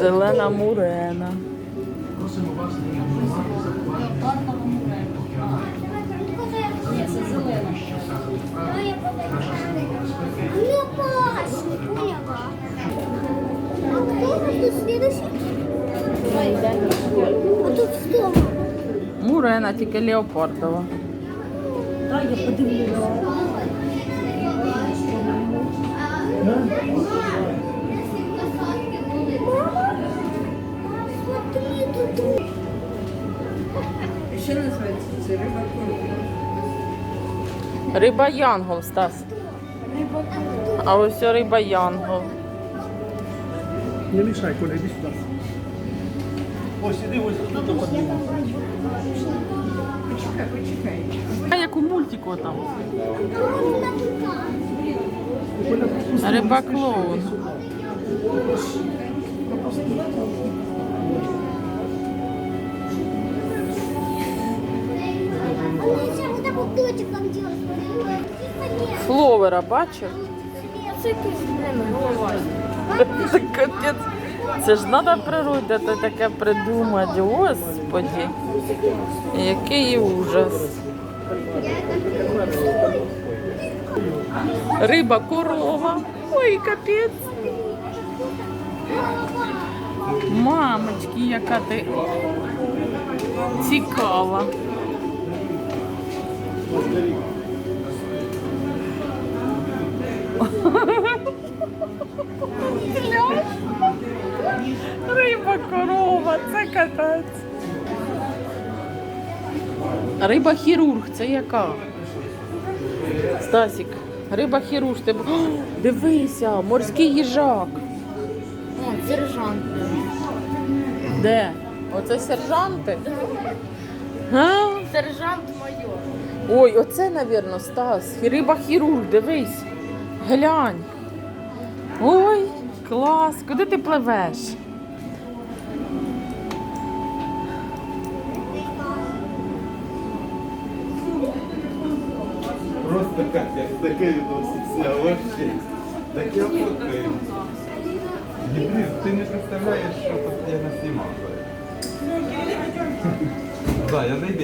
Зелена мурена. Ні, це зелена. Не пашни, поняла. А кто у нас тут следующий? А тут что? Мурена, тільки леопардова. Дай я подивлюся. Це риба Риба Янгол, Стас. А ось риба Янгол. Не мешай, Коля, иди сюда. Ось, іди ось тут подивимося. Почекай, почекай. А як у мультику там. Риба клоун. Фловера бачив? Це капець. Це ж треба природі то таке придумати. Господі. Який ужас. Риба корова. Ой, капець. Мамочки, яка ти цікава. Риба корова, це катець. Риба хірург, це яка? Стасік, риба хірург, ти... б- О, дивися, морський їжак. О, сержант. Де? Оце сержанти? А? Сержант майор. Ой, оце, навірно, Стас. Риба хірург, дивись. Глянь. Ой, клас. Куди ти пливеш? Просто Катя, таке відноситься вообще. Таке. Блін, ти не представляєш, що тут я наснімав. Так, я не йду.